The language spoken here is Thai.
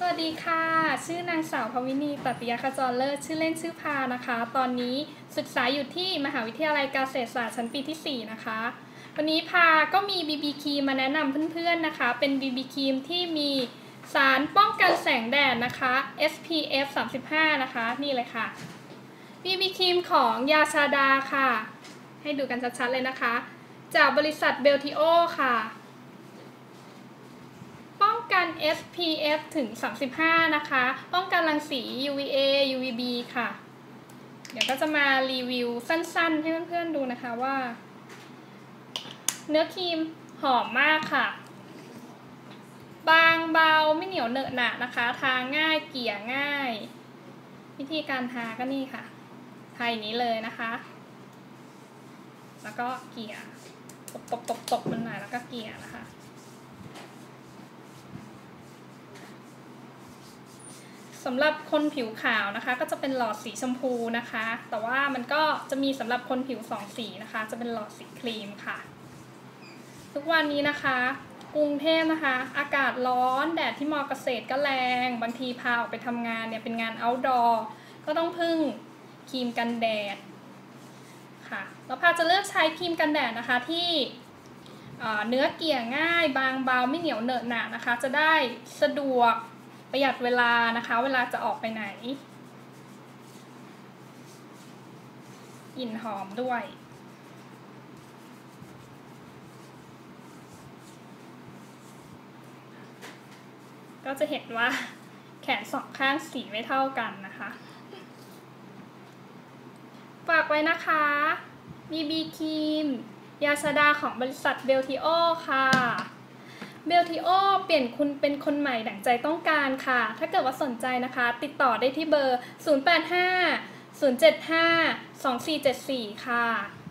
สวัสดีค่ะ ชื่อนางสาวพวินีตัตยาขจรเลิศ ชื่อเล่นชื่อพานะคะ ตอนนี้ศึกษาอยู่ที่มหาวิทยาลัยเกษตรศาสตร์ชั้นปีที่ 4 นะคะ วันนี้พาก็มี BB ครีมมาแนะนำเพื่อนๆนะคะ เป็น BB ครีมที่มีสารป้องกันแสงแดดนะคะ SPF 35 นะคะ นี่เลยค่ะ BB ครีมของยาชาดาค่ะ ให้ดูกันชัดๆเลยนะคะ จากบริษัทเบลทิโอค่ะ กัน SPF ถึง 35 นะคะ ป้องกันรังสี UVA UVB ค่ะ เดี๋ยวก็จะมารีวิวสั้นๆ ให้เพื่อนๆดูนะคะว่า เนื้อครีมหอมมากค่ะ บางเบาไม่เหนียวเหนอะหนะนะคะ ทาง่ายเกี่ยง่าย วิธีการทาก็นี่ค่ะ ทาอย่างนี้เลยนะคะ แล้วก็เกี่ยตบๆๆๆมันหน่อยแล้วก็เกี่ยนะคะ สำหรับคนผิวขาวนะคะ ก็จะเป็นหลอดสีชมพูนะคะ แต่ว่ามันก็จะมีสำหรับคนผิวสองสีนะคะ จะเป็นหลอดสีครีมค่ะ ทุกวันนี้นะคะ กรุงเทพนะคะ อากาศร้อนแดดที่มอเกษตรก็แรง บางทีพาออกไปทำงานเนี่ยเป็นงาน outdoor ก็ต้องพึ่งครีมกันแดดค่ะแล้วพาจะเลือกใช้ครีมกันแดดนะคะที่เนื้อเกลี่ยง่าย บางเบาไม่เหนียวเหนอะหนะนะคะ จะได้สะดวก ประหยัดเวลานะคะ เวลาจะออกไปไหนกลิ่นหอมด้วย ก็จะเห็นว่าแขนสองข้างสีไม่เท่ากันนะคะฝากไว้นะคะ BB ครีม ยาสดาของบริษัทเบลทิโอค่ะ เบลทิโอเปลี่ยนคุณเป็นคนใหม่ดั่งใจต้องการค่ะ ถ้าเกิดว่าสนใจนะคะ ติดต่อได้ที่เบอร์ 085 075 2474 ค่ะนะคะ